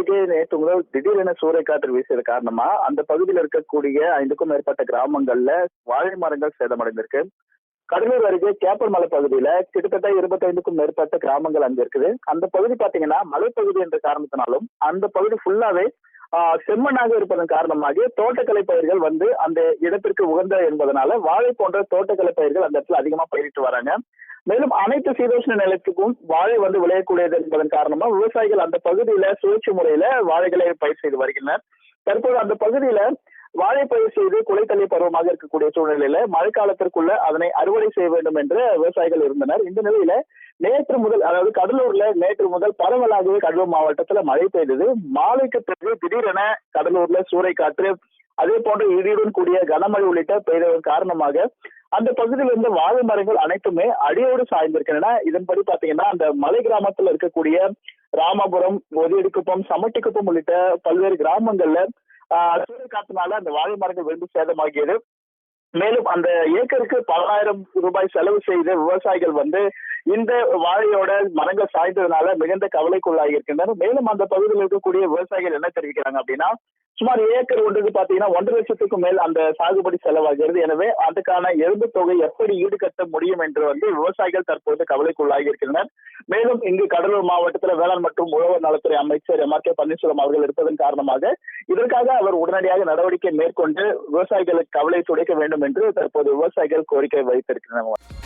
அருகே நேற்று முதல் திடீரென சூறைக்காற்று வீசியது காரணமா அந்த பகுதியில் இருக்கக்கூடிய ஐந்துக்கும் மேற்பட்ட கிராமங்கள்ல வாழை மரங்கள் சேதமடைந்திருக்கு. கடலூர் அருகே கேப்பல் மலை பகுதியில கிட்டத்தட்ட இருபத்தைந்துக்கும் மேற்பட்ட கிராமங்கள் அங்க இருக்குது. அந்த பகுதி பாத்தீங்கன்னா மலைப்பகுதி என்ற காரணத்தினாலும் அந்த பகுதி ஃபுல்லாவே செம்மண்ணாக இருப்பதன் காரணமாக தோட்டக்கலை பயிர்கள் வந்து அந்த இடத்திற்கு உகந்த என்பதனால வாழை போன்ற தோட்டக்கலை பயிர்கள் அந்த இடத்துல அதிகமா பயிரிட்டு வராங்க. மேலும் அனைத்து சீதோஷ்ண நிலத்துக்கும் வாழை வந்து விளையக்கூடியது என்பதன் காரணமா விவசாயிகள் அந்த பகுதியில சுழற்சி முறையில வாழைகளை பயிர் செய்து வருகின்றனர். தற்போது அந்த பகுதியில வாழைப்பயிர் செய்து குலைத்தலை பருவமாக இருக்கக்கூடிய சூழ்நிலையில மழைக்காலத்திற்குள்ள அதனை அறுவடை செய்ய வேண்டும் என்று விவசாயிகள் இருந்தனர். இந்த நிலையில நேற்று முதல் அதாவது கடலூர்ல நேற்று முதல் பரவலாகவே கடலூர் மாவட்டத்துல மழை பெய்தது. மாலைக்கு பிறகு திடீரென கடலூர்ல சூறைக்காற்று அதே போன்ற இடியுடன் கூடிய கனமழை உள்ளிட்ட பெய்ததன் காரணமாக அந்த பகுதியில் இருந்த வாழை மரங்கள் அனைத்துமே அடியோடு சாய்ந்திருக்கின்றன. இதன்படி பாத்தீங்கன்னா அந்த மலை கிராமத்துல இருக்கக்கூடிய ராமபுரம் ஒதியடிக்குப்பம் சமட்டிக்குப்பம் உள்ளிட்ட பல்வேறு கிராமங்கள்ல சூறைக்காற்றினால அந்த வாழை மரங்கள் விழுந்து சேதமாகியது. மேலும் அந்த ஏக்கருக்கு பல்லாயிரம் ரூபாய் செலவு செய்த விவசாயிகள் வந்து இந்த வாழையோட மரங்கள் சாய்ந்ததுனால மிகுந்த கவலைக்குள்ளாகி இருக்கின்றனர். மேலும் அந்த பகுதியில் இருக்கக்கூடிய விவசாயிகள் என்ன தெரிவிக்கிறாங்க அப்படின்னா சுமார் ஏக்கர் ஒன்றுக்கு பாத்தீங்கன்னா ஒன்றரை லட்சத்துக்கும் மேல் அந்த சாகுபடி செலவாகிறது. எனவே அதுக்கான எறும்பு தொகை எப்படி ஈடுகட்ட முடியும் என்று வந்து விவசாயிகள் தற்போது கவலைக்குள்ளாகி இருக்கின்றனர். மேலும் இங்கு கடலூர் மாவட்டத்தில் வேளாண் மற்றும் உழவர் நலத்துறை அமைச்சர் எம் ஆர் கே பன்னீர்செல்வம் அவர்கள் இருப்பதன் காரணமாக இதற்காக அவர் உடனடியாக நடவடிக்கை மேற்கொண்டு விவசாயிகளுக்கு கவலை துடைக்க வேண்டும் என்று தற்போது விவசாயிகள் கோரிக்கை வைத்திருக்கின்றனர்.